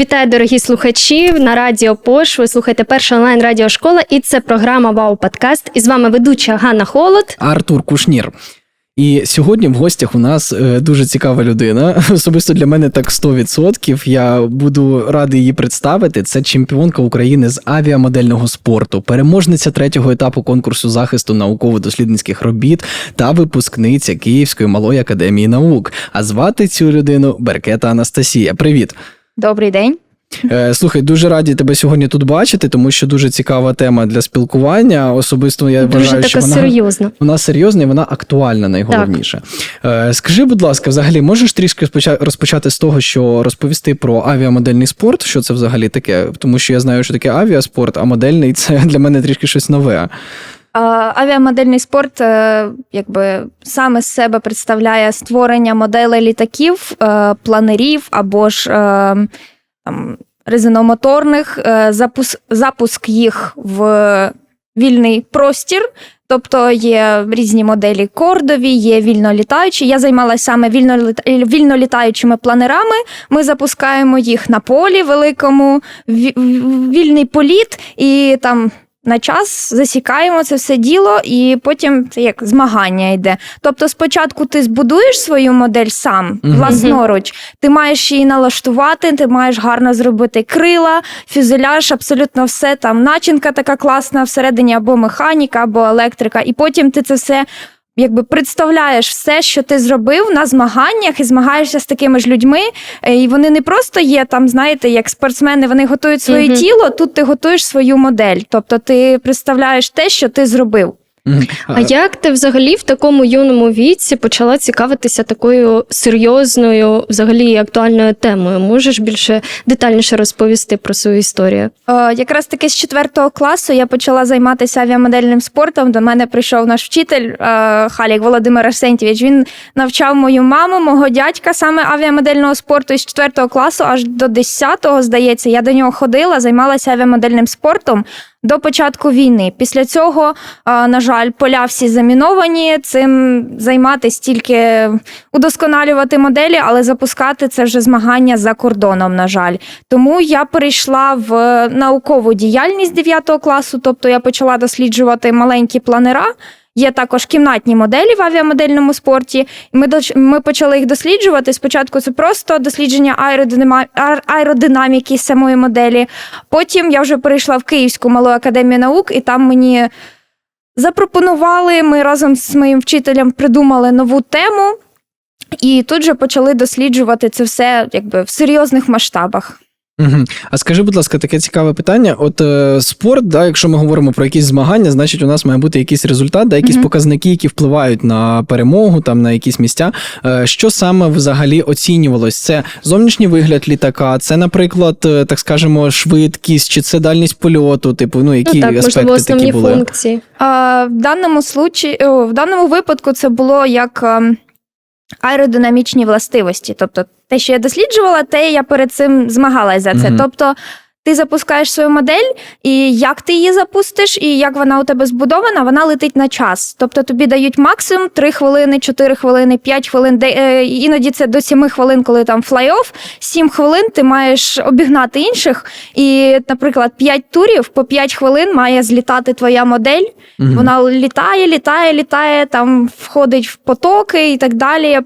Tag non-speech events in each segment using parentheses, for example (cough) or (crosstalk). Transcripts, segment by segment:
Вітаю, дорогі слухачі на радіо Пош. Ви слухаєте перша онлайн радіошкола, і це програма Вау Подкаст. І з вами ведуча Ганна Холод. Артур Кушнір. І сьогодні в гостях у нас е, дуже цікава людина. (laughs) Особисто для мене так 100%. Я буду радий її представити. Це чемпіонка України з авіамодельного спорту, переможниця третього етапу конкурсу захисту науково-дослідницьких робіт та випускниця Київської малої академії наук. А звати цю людину Беркета Анастасія. Привіт. Добрий день. Е, Слухай, дуже раді тебе сьогодні тут бачити, тому що дуже цікава тема для спілкування. Особисто я Дуже вважаю, що вона серйозна. вона серйозна і вона актуальна, найголовніше. Е, Скажи, будь ласка, взагалі можеш трішки розпочати з того, що розповісти про авіамодельний спорт? Що це взагалі таке? Тому що я знаю, що таке авіаспорт, а модельний це для мене трішки щось нове. Авіамодельний спорт е, якби саме з себе представляє створення моделей літаків, е, планерів або ж е, там, резиномоторних, запуск їх в вільний простір. Тобто є різні моделі кордові, є вільнолітаючі. Я займалася саме вільнолітаючими планерами. Ми запускаємо їх на полі великому, вільний політ, і там на час засікаємо це все діло, і потім це як змагання йде. Тобто, спочатку ти збудуєш свою модель сам Мгм. власноруч, ти маєш її налаштувати, ти маєш гарно зробити крила, фюзеляж, абсолютно все там начинка така класна всередині, або механіка, або електрика. І потім ти це все. Якби представляєш все, що ти зробив на змаганнях, і змагаєшся з такими ж людьми, е, і вони не просто є там, знаєте, як спортсмени, вони готують своє Мгм. тіло. Тут ти готуєш свою модель. Тобто ти представляєш те, що ти зробив. А як ти взагалі в такому юному віці почала цікавитися такою серйозною, взагалі актуальною темою? Можеш більше детальніше розповісти про свою історію? Е, якраз таки з четвертого класу я почала займатися авіамодельним спортом. До мене прийшов наш вчитель е, Халік Володимир Арсентьєвич. Він навчав мою маму, мого дядька саме авіамодельного спорту із четвертого класу аж до 10-го, здається. Я до нього ходила, займалася авіамодельним спортом. До початку війни. Після цього, е, на жаль, поля всі заміновані. Цим займатися тільки удосконалювати моделі, але запускати це вже змагання за кордоном, на жаль. Тому я перейшла в наукову діяльність 9 класу, тобто я почала досліджувати маленькі планера. Є також кімнатні моделі в авіамодельному спорті. Ми ми почали їх досліджувати. Спочатку це просто дослідження аеродинаміки самої моделі. Потім я вже перейшла в Київську малу академію наук, і там мені запропонували. Ми разом з моїм вчителем придумали нову тему. І тут же почали досліджувати це все якби в серйозних масштабах. Мгм. А скажи, будь ласка, таке цікаве питання. От е, спорт, да, якщо ми говоримо про якісь змагання, значить у нас має бути якийсь результат, да, якісь Мгм. показники, які впливають на перемогу, там на якісь місця. Е, що саме взагалі оцінювалось? Це зовнішній вигляд літака, це, наприклад, е, так скажемо, швидкість, чи це дальність польоту, типу, ну які ну так, аспекти можливо, основні такі були? функції. А, в даному случаї, о, в даному випадку це було як ем, аеродинамічні властивості. Тобто, те, що я досліджувала, те я перед цим змагалася за це. Тобто, ти запускаєш свою модель, і як ти її запустиш, і як вона у тебе збудована, вона летить на час. Тобто тобі дають максимум 3 хвилини, 4 хвилини, 5 хвилин, де, е, іноді це до 7 хвилин, коли там флай-офф. 7 хвилин ти маєш обігнати інших. І, наприклад, 5 турів по 5 хвилин має злітати твоя модель. Мгм. Вона літає, літає, літає, там входить в потоки і так далі.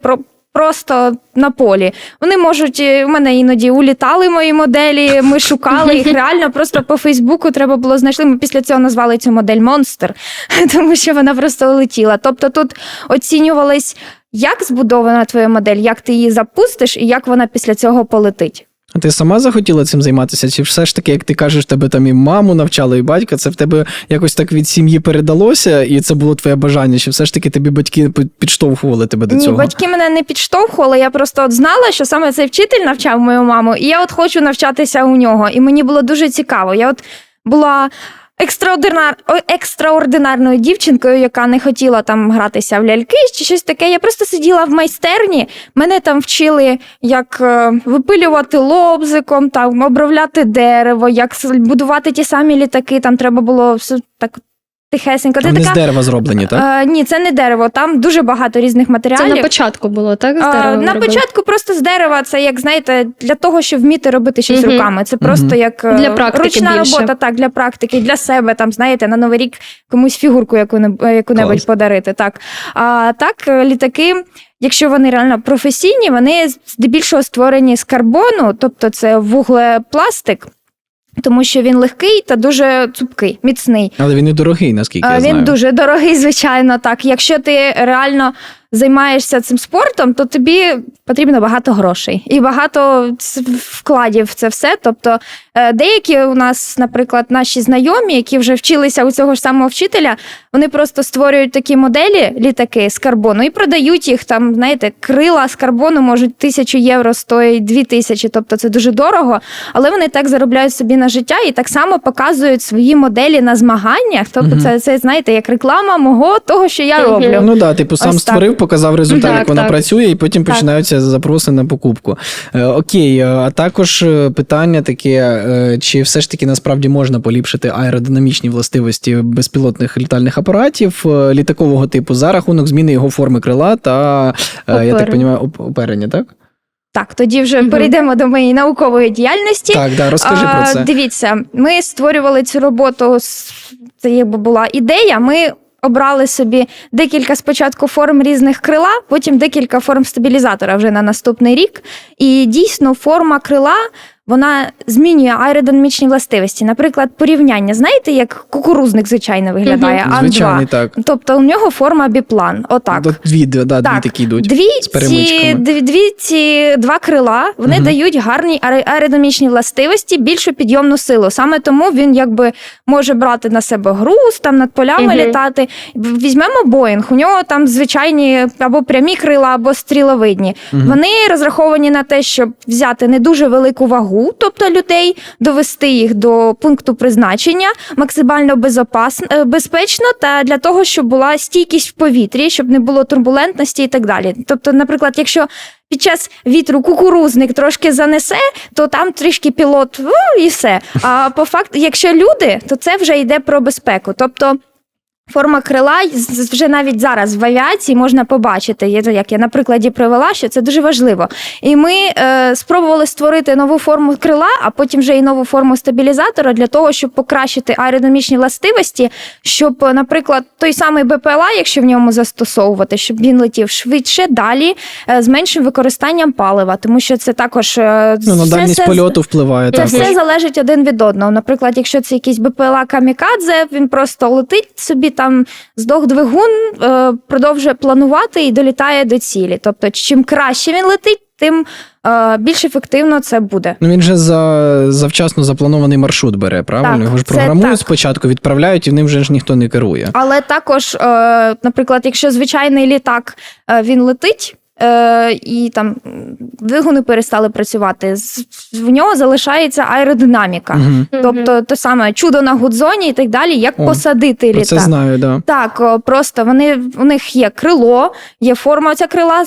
Про просто на полі. Вони можуть е, у мене іноді улітали мої моделі. Ми шукали їх (laughs) реально. Просто по Фейсбуку треба було знайшли. Ми після цього назвали цю модель Монстр, (laughs) тому що вона просто летіла. Тобто тут оцінювались, як збудована твоя модель, як ти її запустиш, і як вона після цього полетить. А ти сама захотіла цим займатися? Чи все ж таки, як ти кажеш, тебе там і маму навчали, і батька, це в тебе якось так від сім'ї передалося, і це було твоє бажання? Чи все ж таки тобі батьки підштовхували тебе до Ні, цього? батьки мене не підштовхували. Я просто от знала, що саме цей вчитель навчав мою маму, і я от хочу навчатися у нього. І мені було дуже цікаво. Я от була. Екстраординар... екстраординарною дівчинкою, яка не хотіла там гратися в ляльки чи щось таке. Я просто сиділа в майстерні. Мене там вчили, як е, випилювати лобзиком, там обробляти дерево, як будувати ті самі літаки. Там треба було все так тихесенько. Це Вони з така, дерева зроблені, так? Е, ні, це не дерево, там дуже багато різних матеріалів. Це на початку було, так? З А, дерева на робили? початку просто з дерева це як знаєте, для того, щоб вміти робити щось Мгм. руками. Це просто Мгм. як е, Для практики ручна більше. робота, так для практики, для себе. Там знаєте, на новий рік комусь фігурку яку яку-небудь Клас. подарити. Так а так, е, літаки. Якщо вони реально професійні, вони здебільшого створені з карбону, тобто це вуглепластик, тому що він легкий та дуже цупкий, міцний. Але він і дорогий, наскільки я знаю. Він дуже дорогий, звичайно. Так, якщо ти реально займаєшся цим спортом, то тобі потрібно багато грошей і багато вкладів в це все. Тобто, е, деякі у нас, наприклад, наші знайомі, які вже вчилися у цього ж самого вчителя, вони просто створюють такі моделі літаки з карбону і продають їх там. Знаєте, крила з карбону можуть тисячу євро стоїть дві тисячі, тобто це дуже дорого. Але вони так заробляють собі на життя і так само показують свої моделі на змаганнях. Тобто, Мгм. це, це знаєте, як реклама мого того, що я роблю. Ну да, типу, сам Ось створив, показав результат, Так, як вона так. працює, і потім Так. починаються запроси на покупку. Е, окей, е, а також е, питання таке: е, чи все ж таки насправді можна поліпшити аеродинамічні властивості безпілотних літальних апаратів е, літакового типу за рахунок зміни його форми крила та е, я так розумію, оперення, так? Так, тоді вже Мгм. перейдемо до моєї наукової діяльності. Так, да, розкажи А, про це. Дивіться, ми створювали цю роботу. з- Це якби була ідея. Ми обрали собі декілька спочатку форм різних крила, потім декілька форм стабілізатора вже на наступний рік. І дійсно форма крила. Вона змінює аеродинамічні властивості. Наприклад, порівняння. Знаєте, як кукурузник звичайно виглядає? Ан-2. Звичайний, так. Тобто у нього форма біплан. Отак. До- Дві, да, дві такі йдуть. Дві з ці, дві, дві ці два крила вони Мгм. дають гарні аер- аеродинамічні властивості, більшу підйомну силу. Саме тому він якби може брати на себе груз, там над полями Мгм. літати. Візьмемо Боїнг. У нього там звичайні або прямі крила, або стріловидні. Мгм. Вони розраховані на те, щоб взяти не дуже велику вагу, тобто людей, довести їх до пункту призначення максимально е, безпечно, та для того, щоб була стійкість в повітрі, щоб не було турбулентності і так далі. Тобто, наприклад, якщо під час вітру кукурузник трошки занесе, то там трішки пілот і все. А по факту, якщо люди, то це вже йде про безпеку. Тобто. Форма крила вже навіть зараз в авіації можна побачити, як я на прикладі привела, що це дуже важливо. І ми е, спробували створити нову форму крила, а потім вже і нову форму стабілізатора для того, щоб покращити аеродинамічні властивості, щоб, е, наприклад, той самий БПЛА, якщо в ньому застосовувати, щоб він летів швидше, далі е, з меншим використанням палива, тому що це також е, Ну, на дальність це- польоту впливає це також. все залежить один від одного. Наприклад, якщо це якийсь БПЛА камікадзе, він просто летить собі там здох двигун, е, продовжує планувати і долітає до цілі. Тобто, чим краще він летить, тим е, більш ефективно це буде. Ну він же за завчасно запланований маршрут бере, правильно? Так, Його ж програмують спочатку, відправляють, і ним вже ж ніхто не керує. Але також, е, наприклад, якщо звичайний літак е, він летить. Е, і там двигуни перестали працювати. В нього залишається аеродинаміка. угу. Тобто те саме чудо на гудзоні і так далі, як О, посадити літа? літак. це знаю, да. Так, просто вони у них є крило, є форма ця крила,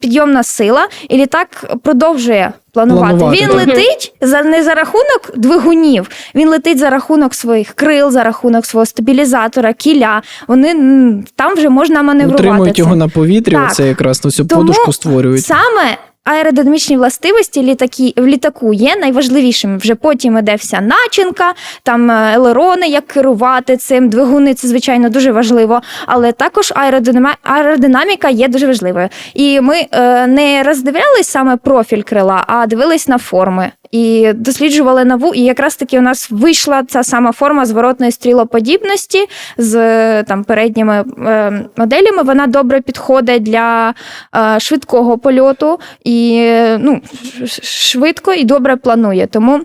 підйомна сила, і літак продовжує планувати. Планувати, він так. летить за не за рахунок двигунів, він летить за рахунок своїх крил, за рахунок свого стабілізатора, кіля. Вони м, там вже можна маневрувати. Утримують його на повітрі, Так. оце якраз ну, цю Тому подушку створюють. Саме аеродинамічні властивості літаки, в літаку є найважливішими. Вже потім іде вся начинка, там е, елерони, як керувати цим, двигуни це звичайно дуже важливо. Але також аеродинама- аеродинаміка є дуже важливою. І ми е, не роздивлялись саме профіль крила, а дивились на форми. І досліджували нову, і якраз таки у нас вийшла ця сама форма зворотної стрілоподібності з е, там передніми е, моделями. Вона добре підходить для е, швидкого польоту і ну, швидко і добре планує. Тому.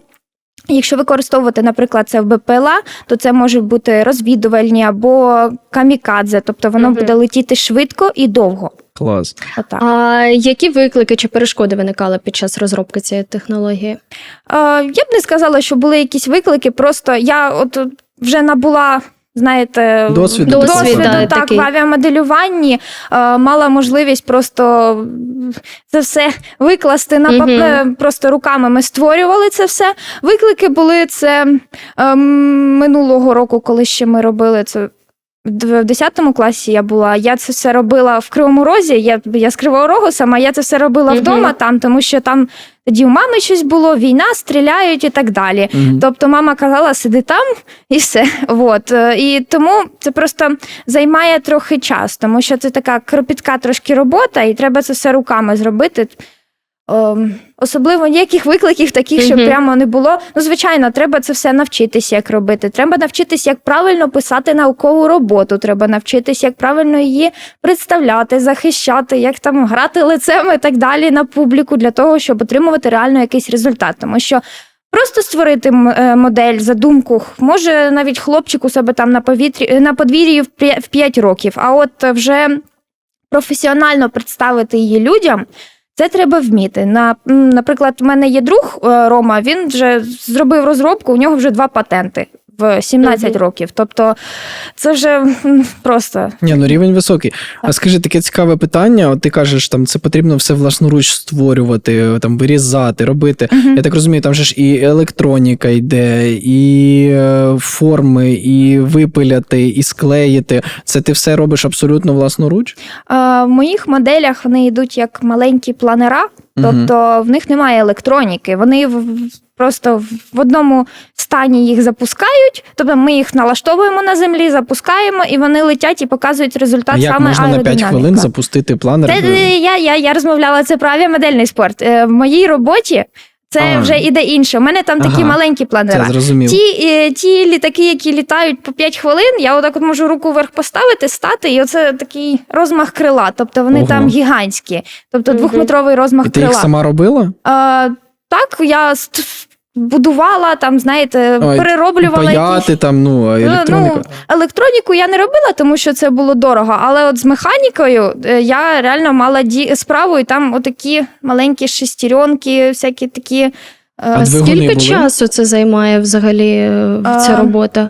Якщо використовувати, наприклад, це в БПЛА, то це можуть бути розвідувальні або камікадзе, тобто воно Мгм. буде летіти швидко і довго. Клас. Отак. А які виклики чи перешкоди виникали під час розробки цієї технології? Е, я б не сказала, що були якісь виклики. Просто я от вже набула. Знаєте, Досвіду досвіду, досвіду Да, так, такий. в авіамоделюванні е, мала можливість просто це все викласти на папе. Просто руками ми створювали це все. Виклики були це е, минулого року, коли ще ми робили це. В 10 класі я була. Я це все робила в Кривому Розі. Я, я з Кривого Рогу сама, я це все робила Мгм. вдома там, тому що там тоді у мами щось було, війна, стріляють і так далі. Мгм. Тобто мама казала, сиди там і все. (laughs) От. Е, І тому це просто займає трохи час, тому що це така кропітка трошки робота, і треба це все руками зробити. Ем, Особливо ніяких викликів таких, щоб Мгм. прямо не було. Ну, звичайно, треба це все навчитися, як робити. Треба навчитися, як правильно писати наукову роботу. Треба навчитися, як правильно її представляти, захищати, як там грати лицем і так далі на публіку для того, щоб отримувати реально якийсь результат. Тому що Просто створити м- е, модель, задумку може навіть хлопчик у себе там на повітрі е, на подвір'ї в п'я- в 5 років. А от вже професіонально представити її людям. Це треба вміти. На, наприклад, в мене є друг е, Рома, він вже зробив розробку, у нього вже два патенти в 17 Мгм. років. Тобто це вже просто Ні, ну рівень високий. А скажи таке цікаве питання. От ти кажеш, там це потрібно все власноруч створювати, там вирізати, робити. Я так розумію, там же ж і електроніка йде, і е, форми, і випиляти, і склеїти. Це ти все робиш абсолютно власноруч? Е, В моїх моделях вони йдуть як маленькі планера, тобто в них немає електроніки. Вони просто в одному стані їх запускають. Тобто ми їх налаштовуємо на землі, запускаємо, і вони летять і показують результат А як саме можна на 5 хвилин запустити планер? Це, я, я, я розмовляла це про авіамодельний спорт. Е, В моїй роботі це А. вже іде інше. У мене там такі Ага. маленькі Це планера. зрозумів. Ті, е, ті літаки, які літають по 5 хвилин, я отак от можу руку вверх поставити, стати, і оце такий розмах крила. Тобто вони Ого. там гігантські. Тобто двохметровий розмах І ти крила. їх сама робила? Е, так, я будувала, там, знаєте, перероблювала. якісь- там, ну, а електроніка. Ну, електроніку я не робила, тому що це було дорого. Але от з механікою е, я реально мала ді... справу, і там отакі маленькі шестеренки, всякі такі. е, А Скільки були? часу це займає взагалі е, ця А, робота?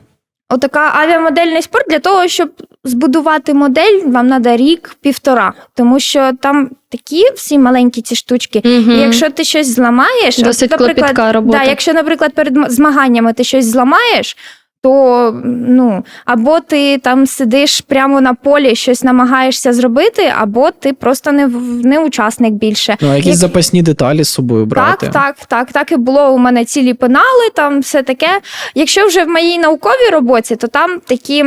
Отака авіамодельний спорт для того, щоб збудувати модель, вам треба рік-півтора, тому що там такі всі маленькі ці штучки. Угу. І якщо ти щось зламаєш, от, наприклад, робота. Да, якщо, наприклад, перед змаганнями ти щось зламаєш, то ну або ти там сидиш прямо на полі, щось намагаєшся зробити, або ти просто не, не учасник більше. Ну, а якісь Як- запасні деталі з собою брати. Так, так, так, так і було. У мене цілі пенали, там все таке. Якщо вже в моїй науковій роботі, то там такі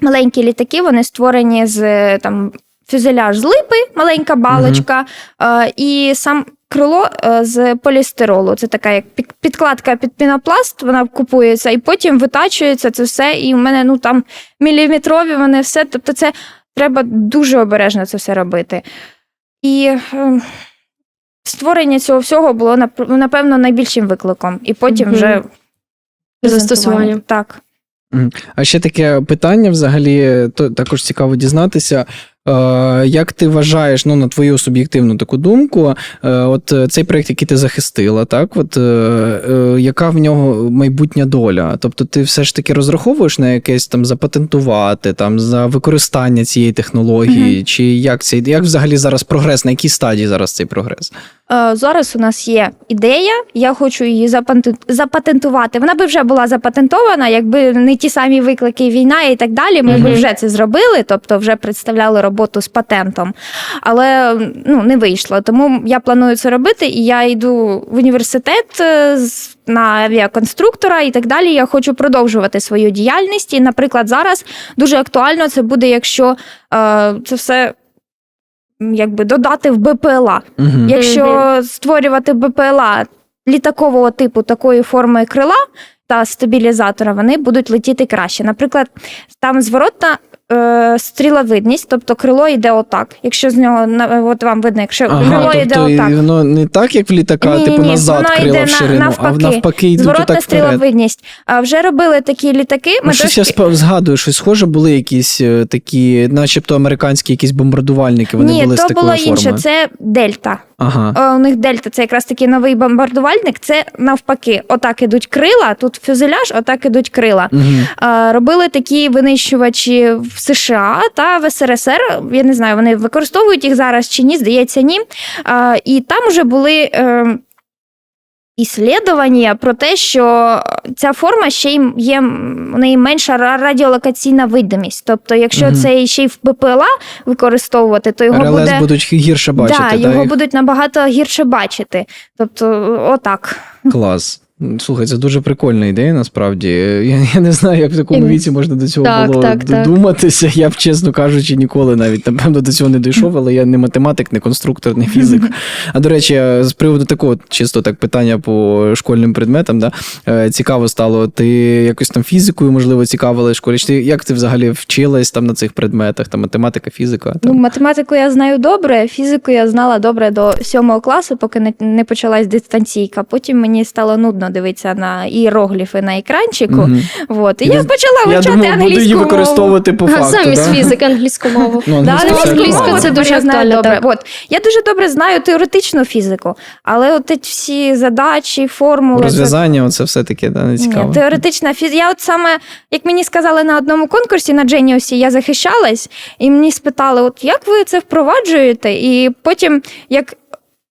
маленькі літаки, вони створені з е, там фюзеляж з липи, маленька балочка, е, і сам. Крило е, з полістиролу. Це така як підкладка під пінопласт, вона купується, і потім витачується це все. І в мене ну там міліметрові вони все. Тобто, це треба дуже обережно це все робити. І е, створення цього всього було нап- напевно найбільшим викликом. І потім Мгм. вже Застосування. Так. А ще таке питання взагалі, то також цікаво дізнатися. Е, як ти вважаєш, ну на твою суб'єктивну таку думку, е, от е, цей проект, який ти захистила, так, от яка в нього майбутня доля? Тобто, ти все ж таки розраховуєш на якесь там запатентувати, там за використання цієї технології, чи як цей як взагалі зараз прогрес? На якій стадії зараз цей прогрес? Зараз у нас є ідея, я хочу її запатен- запатентувати. Вона би вже була запатентована, якби не ті самі виклики, війна і так далі. Ми б Мгм. вже це зробили, тобто вже представляли роботу з патентом. Але ну, не вийшло. Тому я планую це робити, і я йду в університет е, на авіаконструктора і так далі. Я хочу продовжувати свою діяльність. І, наприклад, зараз дуже актуально це буде, якщо е, це все. Якби додати в БПЛА. Угу. Якщо створювати БПЛА літакового типу такої форми крила та стабілізатора, вони будуть летіти краще. Наприклад, там зворотна е, стріловидність, тобто крило йде отак. Якщо з нього на- от вам видно, якщо Ага, крило йде тобто отак. воно не так, як в літака, Ні, типу ні, назад воно крила йде в на- ширину, а навпаки. навпаки йдуть Зворотна отак вперед. стріловидність. А вже робили такі літаки. Ми Ну, щось я трошки... спа- згадую, щось схоже, були якісь е, такі, начебто американські якісь бомбардувальники, вони Ні, були з то було інше. Це дельта. Ага. Е, У них дельта це якраз такий новий бомбардувальник. Це навпаки, отак ідуть крила. Тут фюзеляж, отак ідуть крила. Угу. Е, Робили такі винищувачі в США та в СРСР. Я не знаю, вони використовують їх зараз чи ні, здається, ні. Е, І там вже були. е, іслідування про те, що ця форма ще й є у неї менша ра- радіолокаційна видимість. Тобто, якщо угу. це ще й в ППЛА використовувати, то його РЛС буде будуть гірше бачити. да, та, його їх? будуть набагато гірше бачити. Тобто, отак. Клас. Слухай, це дуже прикольна ідея, насправді. Я, я не знаю, як в такому віці можна до цього Так, було так, так. додуматися. Я б, чесно кажучи, ніколи навіть напевно до цього не дійшов, але я не математик, не конструктор, не фізик. (laughs) А до речі, з приводу такого, чисто так питання по школьним предметам, да, е, цікаво стало. Ти якось там фізикою, можливо, цікавилась в школі? Ти, як ти взагалі вчилась там на цих предметах? Там математика, фізика? Ну, математику я знаю добре, фізику я знала добре до сьомого класу, поки не, не почалась дистанційка. Потім мені стало нудно дивитися на іерогліфи на екранчику. Мгм. Вот. І Я- я, почала Я вивчати думав, буду її англійську мову. використовувати по факту. замість да? фізики англійську мову. (laughs) Ну, англійська це це дуже я добре. От. Я дуже добре знаю теоретичну фізику, але от всі задачі, формули. Розв'язання, оце все таке, да, не цікаво. Теоретична фізика. Я от саме, як мені сказали на одному конкурсі на Дженіусі, я захищалась, і мені спитали, от як ви це впроваджуєте? І потім, як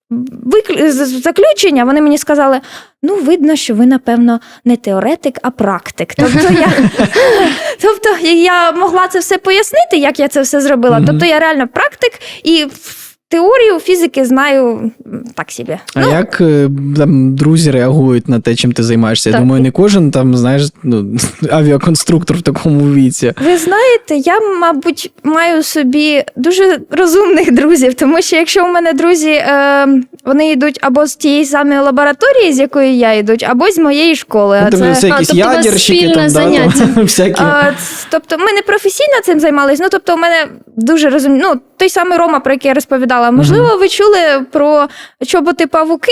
викл... з- з- заключення, вони мені сказали: ну, видно, що ви, напевно, не теоретик, а практик. Тобто я, (laughs) тобто я могла це все пояснити, як я це все зробила. Тобто я реально практик і теорію фізики знаю так собі. А як е, там друзі реагують на те, чим ти займаєшся? Я думаю, не кожен там, знаєш, ну, (laughs) авіаконструктор в такому віці. Ви знаєте, я, мабуть, маю собі дуже розумних друзів, тому що якщо у мене друзі, е, вони йдуть або з тієї самої лабораторії, з якої я йдуть, або з моєї школи. Ну, А тобто це... це якісь тобто ядерщики, спільне там, да, заняття. там, (laughs) всякі. А, тобто ми не професійно цим займалися, ну тобто у мене дуже розумні. Ну, той самий Рома, про який я розповідала. Можливо, ви чули про чоботи павуки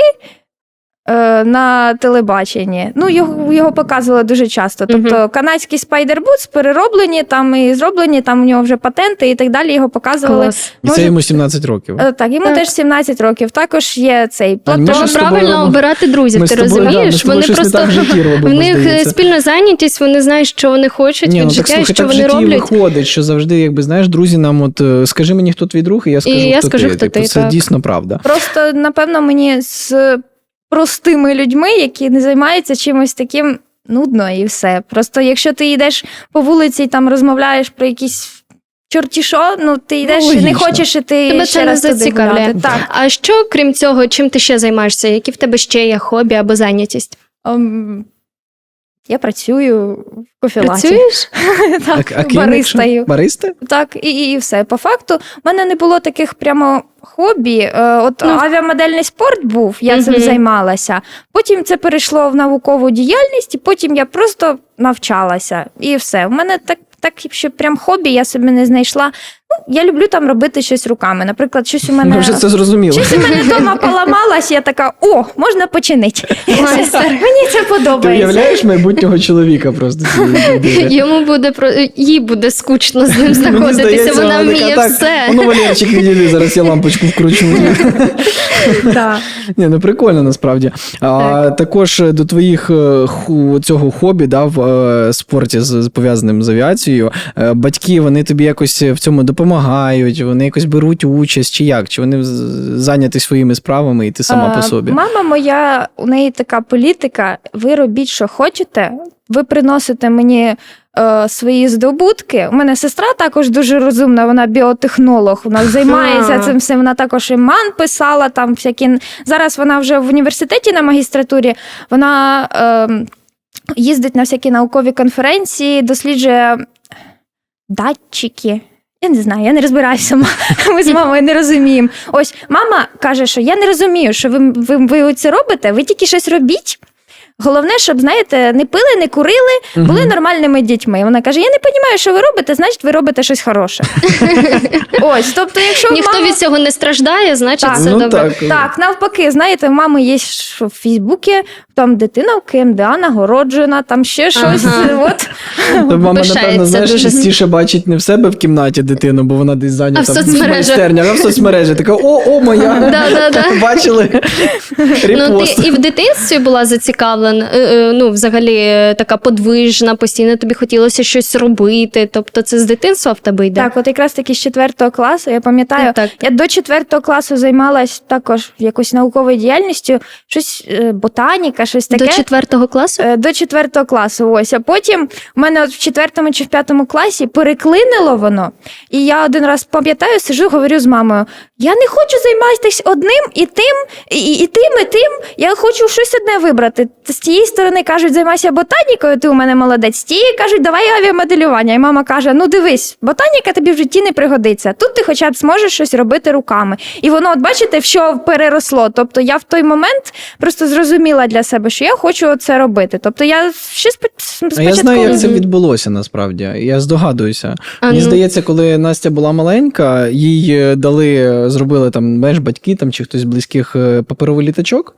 е, на телебаченні. Ну, його, його показували дуже часто. Тобто канадський Spider Boots перероблені, там і зроблені, там у нього вже патенти і так далі. Його показували. Клас. І це йому 17 років. Е, Так, йому Так. теж 17 років. Також є цей Ань, ми ж з тобою правильно обирати друзів, Ми з ти тобою, да, ми з розумієш? тобою Вони щось не просто так в житті робимо, в них е, здається. спільна зайнятість, вони знають, що вони хочуть Ні, від ну так життя і слухай, що так в вони житті роблять. виходить, що завжди, якби знаєш, друзі нам, от е, скажи мені, хто твій друг, і я скажу, я хто скажу, ти. хто Типу, ти, Це так. дійсно правда. Просто, напевно, мені з простими людьми, які не займаються чимось таким нудно і все. Просто якщо ти йдеш по вулиці і там розмовляєш про якісь чорті що, ну ти йдеш і не хочеш іти Тебе ще це раз не зацікавляє. Туди Так. А що, крім цього, чим ти ще займаєшся? Які в тебе ще є хобі або зайнятість? Ем, я працюю в кофелаті. Працюєш? (laughs) Так, а ким, баристою. Бариста? Так, і, і все. По факту, в мене не було таких прямо хобі. Е, От Ну. авіамодельний спорт був, я цим займалася. Потім це перейшло в наукову діяльність, і потім я просто навчалася. І все. У мене так, так що прям хобі я собі не знайшла. Ну, я люблю там робити щось руками. Наприклад, щось у Ми мене. вже це зрозуміло. Щось у мене вдома поламалось, я така, о, можна починити. Мені це Ти подобається. уявляєш майбутнього чоловіка просто цієї людини? Йому буде про їй буде скучно з ним Мені знаходитися. здається, Вона вміє все. Ну, Валерчик, відійди, зараз я лампочку вкручу. Так. Ні, ну прикольно насправді. А також е, до твоїх е, ху, цього хобі да, в е, спорті з, з пов'язаним з авіацією. е, Батьки вони тобі якось в цьому допомагають, вони якось беруть участь, чи як? Чи вони зайняті своїми справами, і ти сама А, по собі? Мама моя, у неї така політика: ви робіть, що хочете, ви приносите мені. е, Свої здобутки. У мене сестра також дуже розумна, вона біотехнолог. Вона (laughs) займається цим всім. Вона також і ман писала там всякі. Зараз вона вже в університеті на магістратурі. Вона е, їздить на всякі наукові конференції, досліджує датчики. Я не знаю, я не розбираюся. (laughs) Ми з мамою не розуміємо. Ось мама каже, що я не розумію, що ви, ви, ви це робите, ви тільки щось робіть. Головне, щоб, знаєте, не пили, не курили, були нормальними дітьми. Вона каже: Я не розумію, що ви робите, значить, ви робите щось хороше. (laughs) Ось, тобто, якщо Ніхто від цього не страждає, значить Так. все ну, добре. так. Так, навпаки, знаєте, в мами є в Фейсбуці, там дитина в КМДА нагороджена, там ще щось. Ага. От. То мама, Пишається напевно, знаєш, дуже. частіше бачить не в себе в кімнаті дитину, бо вона десь зайнята А в соцмережах. майстернях, а в соцмережі. Така, о, о, моя. (laughs) Да, да, да. (laughs) Бачили? Ну, Репост. ти і в дитинстві була зацікавлена цікавлена, е, е, ну, взагалі е, така подвижна, постійно тобі хотілося щось робити. Тобто це з дитинства в тебе йде? Так, от якраз таки з четвертого класу, я пам'ятаю, так. я до четвертого класу займалась також якоюсь науковою діяльністю, щось ботаніка, щось таке. До четвертого класу? До четвертого класу, ось. А потім в мене от в четвертому чи в п'ятому класі переклинило воно. І я один раз пам'ятаю, сижу, говорю з мамою: я не хочу займатися одним і тим, і, і тим, і тим. Я хочу щось одне вибрати. З тієї сторони кажуть, займайся ботанікою, ти у мене молодець. З тієї кажуть, давай авіамоделювання. І мама каже: ну дивись, ботаніка тобі в житті не пригодиться. Тут ти хоча б зможеш щось робити руками. І воно, от бачите, в що переросло. Тобто я в той момент просто зрозуміла для себе, що я хочу це робити. Тобто я ще спо- спочатку... я знаю, як це відбулося насправді. Я здогадуюся. А, Мені ну. здається, коли Настя була маленька, їй е, дали, е, зробили там меж батьки там чи хтось з близьких е, паперовий літачок.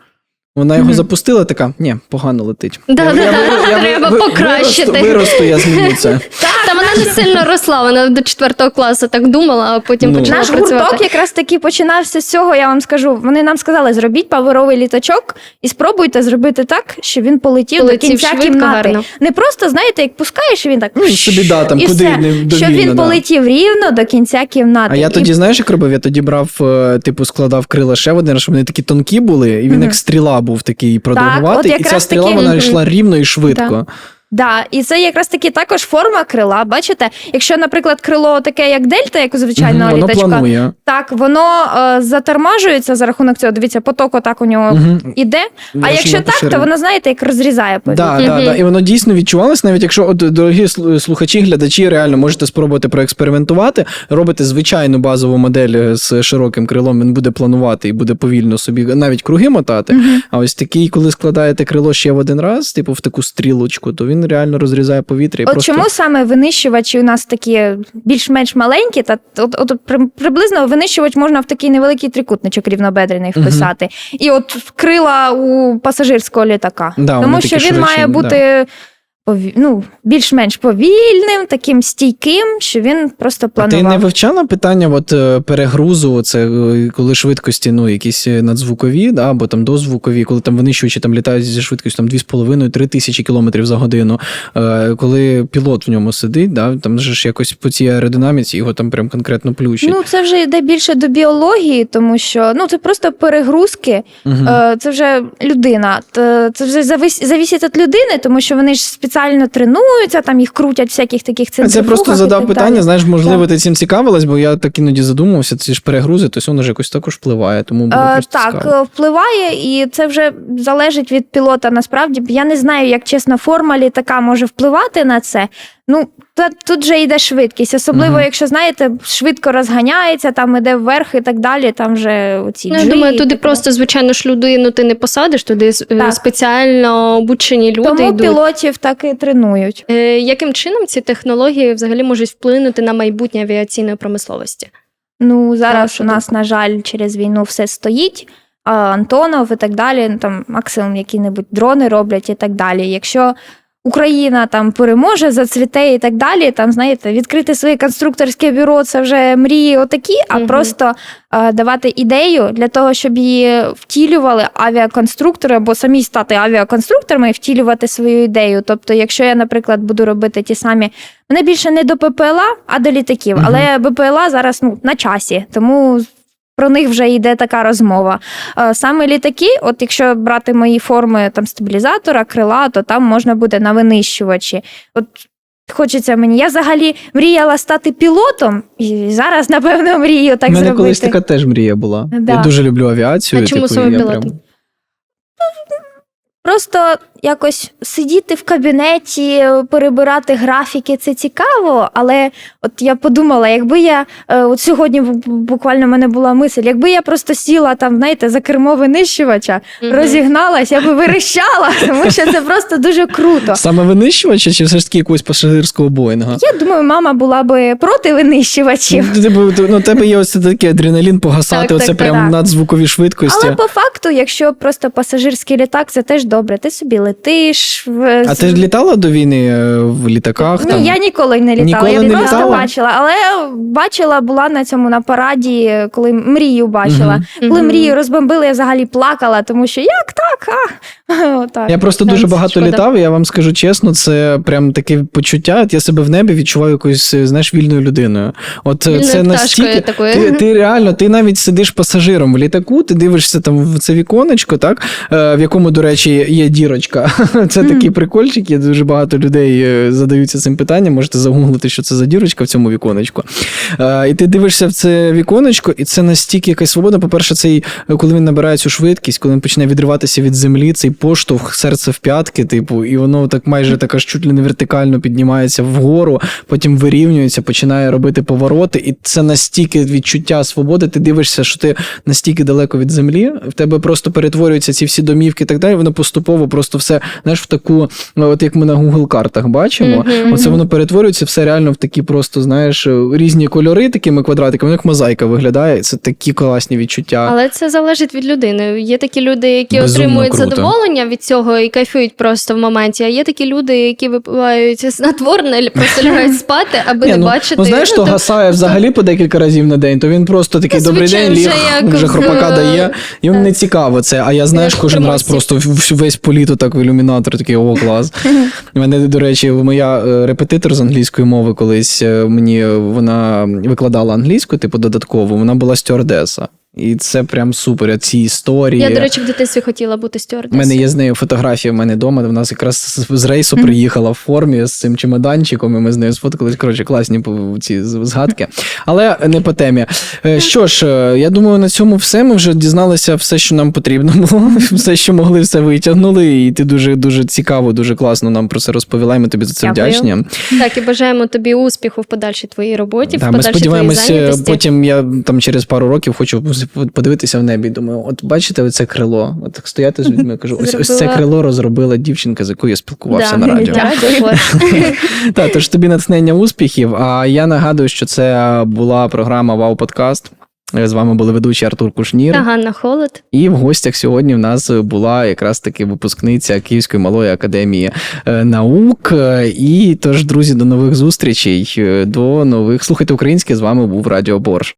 Вона його запустила, така, ні, погано летить. Да, Я- да, я да, треба ви- покращити. Виросту, виросту, я зміню це. Та вона не сильно росла, вона до четвертого класу так думала, а потім Ну. почала Наш працювати. гурток якраз таки починався з цього. Я вам скажу. Вони нам сказали, зробіть паперовий літачок і спробуйте зробити так, щоб він полетів, Полетів до кінця швидко, кімнати. гарно. Не просто знаєте, як пускаєш, і він так Ну, собі, да, там, і куди все. не щоб він да. полетів рівно до кінця кімнати. А я І тоді, знаєш, як робив? Я тоді брав, е, типу, складав крила ще в один, щоб вони такі тонкі були, і він як стріла був такий продовгуватий, от і ця стріла таки- вона Мгм. йшла рівно і швидко. Да, і це якраз таки також форма крила. Бачите, якщо, наприклад, крило таке, як дельта, як у звичайного воно літачка, планує. так воно е, затормажується за рахунок цього. Дивіться, поток отак у нього Мгм. іде. А якщо так, то воно знаєте, як розрізає повітря. Да, да, Мгм. да. І воно дійсно відчувалось, навіть якщо, от, дорогі слухачі, глядачі, реально можете спробувати проекспериментувати, робите звичайну базову модель е, з широким крилом, він буде планувати і буде повільно собі навіть круги мотати. Мгм. А ось такий, коли складаєте крило ще в один раз, типу в таку стрілочку, то він реально розрізає повітря і От просто. чому саме винищувачі у нас такі більш-менш маленькі, та от, от приблизно винищувач можна в такий невеликий трикутничок рівнобедрений вписати, вписати. І от крила у пасажирського літака. Да, Тому що він має бути пові- ну, більш-менш повільним, таким стійким, що він просто А ти не вивчала питання от, е, перегрузу, це е, коли швидкості ну, якісь е, надзвукові, да, або там дозвукові, коли там винищувачі там літають зі швидкістю там 2,5-3 тисячі кілометрів за годину. Коли пілот в ньому сидить, да, там же ж якось по цій аеродинаміці його там прям конкретно плющить. Ну, це вже йде більше до біології, тому що ну, це просто перегрузки. Е, Це вже людина. Це вже завис- завісить від людини, тому що вони ж спеціально тренуються, там їх крутять всяких таких центрів. Це просто задав так питання, далі. знаєш, можливо, ти цим цікавилась, бо я так іноді задумувався, ці ж перегрузи, то воно ж якось також впливає, тому було Е, просто так, цікаво. впливає, і це вже залежить від пілота. Насправді я не знаю, як чесно, форма літака може впливати на це. Ну, та- тут же йде швидкість, особливо, Мгм. якщо знаєте, швидко розганяється, там іде вверх і так далі. Там вже оці Ну, я думаю, туди так просто, звичайно ж, людину ти не посадиш, туди е, Так. спеціально обучені люди тому йдуть. пілотів так і тренують. Е, Яким чином ці технології взагалі можуть вплинути на майбутнє авіаційної промисловості? Ну, зараз що у нас, на жаль, через війну все стоїть. а, Антонов і так далі, ну, там максимум які-небудь дрони роблять і так далі. Якщо Україна там переможе, зацвіте і так далі, там, знаєте, відкрити своє конструкторське бюро це вже мрії отакі, а Мгм. просто е, давати ідею для того, щоб її втілювали авіаконструктори або самі стати авіаконструкторами і втілювати свою ідею. Тобто, якщо я, наприклад, буду робити ті самі Мене більше не до ППЛА, а до літаків. Мгм. Але БПЛА зараз ну, на часі, тому про них вже йде така розмова. Е, Саме літаки, от якщо брати мої форми там стабілізатора, крила, то там можна буде на винищувачі. От хочеться мені. Я взагалі мріяла стати пілотом, і зараз, напевно, мрію так У мене зробити. колись така теж мрія була. Да. Я дуже люблю авіацію. А чому типу, саме я пілотом? прям- Просто якось сидіти в кабінеті, перебирати графіки, це цікаво. Але от я подумала, якби я е, от сьогодні буквально в мене була мисль, якби я просто сіла там, знаєте, за кермо винищувача, Мгм. розігналась, я би вирощала, (laughs) тому що це просто дуже круто. Саме винищувача чи все ж таки якогось пасажирського Боїнга? Я думаю, мама була би проти винищувачів. Ну, Типу, ти- ну, у тебе є ось такий адреналін погасати, Так, оце так, прям так. надзвукові швидкості. Але по факту, якщо просто пасажирський літак, це теж добре, ти собі летиш. В... А ти ж літала до війни е, в літаках? Ні, там? я ніколи не літала. Ніколи я не просто літала? бачила, але бачила, була на цьому на параді, коли мрію бачила. Мгм. Коли Мгм. мрію розбомбили, я взагалі плакала, тому що як так? А? (laughs) Отак. Я просто дуже багато шкода. літав, і я вам скажу чесно, це прям таке почуття. От я себе в небі відчуваю якоюсь, е, знаєш, вільною людиною. От е, Вільною це пташкою настільки. такою. Ти, ти (laughs) реально, ти навіть сидиш пасажиром в літаку, ти дивишся там в це віконечко, так, е, в якому, до речі, є дірочка. (laughs) Це такий прикольчик, є дуже багато людей е, задаються цим питанням. Можете загуглити, що це за дірочка в цьому віконечку. Е, І ти дивишся в це віконечко, і це настільки якась свобода. По-перше, цей, е, коли він набирає цю швидкість, коли він починає відриватися від землі, цей поштовх, серце в п'ятки, типу, і воно так майже так аж чуть ли не вертикально піднімається вгору, потім вирівнюється, починає робити повороти, і це настільки відчуття свободи. Ти дивишся, що ти настільки далеко від землі, в тебе просто перетворюються ці всі домівки і так далі. Воно поступово просто все, знаєш, в таку, ну, от як ми на Google картах бачимо, Мгм. оце воно перетворюється все реально в такі просто, знаєш, різні кольори, такими квадратиками, як мозаїка виглядає. Це такі класні відчуття. Але це залежить від людини. Є такі люди, які Безумно отримують круто. задоволення від цього і кайфують просто в моменті. А є такі люди, які випивають снотворне, просто лягають (laughs) спати, аби Ні, не ну, бачити. ну знаєш, що то- гасає взагалі по декілька разів на день, то він просто такий добрий день, ліг, вже як вже хропака дає. Йому не цікаво це. А я знаєш, кожен раз просто в- весь політ так ілюмінатор, такий о, клас. Мене, до речі, моя е, репетитор з англійської мови колись е, мені вона викладала англійську, типу додаткову, вона була стюардеса. І це прям супер. Ці історії. Я, до речі, в дитинстві хотіла бути У мене є з нею фотографія в мене вдома, де вона якраз з- рейсу приїхала в формі з цим чемоданчиком, і ми з нею сфоткались. Коротше, класні ці згадки. Але не по темі. Е, Що ж, е, я думаю, на цьому все. Ми вже дізналися все, що нам потрібно було, (laughs) все, що могли, все витягнули. І ти дуже дуже цікаво, дуже класно нам про це розповіла. І ми тобі за це Дякую. вдячні. Так, і бажаємо тобі успіху в подальшій твоїй роботі, Да, в ми подальшій твоїй сподіваємося, потім я там через пару років хочу подивитися в небі. Думаю, от бачите, оце крило. От так стояти з людьми. Кажу, ось, ось це крило розробила дівчинка, з якою я спілкувався Да, на радіо. (laughs) Так, тож тобі натхнення успіхів. А я нагадую, що це була програма Вау Подкаст. З вами були ведучі Артур Кушнір. Та Ганна Холод. І в гостях сьогодні в нас була якраз таки випускниця Київської малої академії е, наук. І тож, друзі, до нових зустрічей, е, до нових слухайте українське. З вами був Радіо Борж.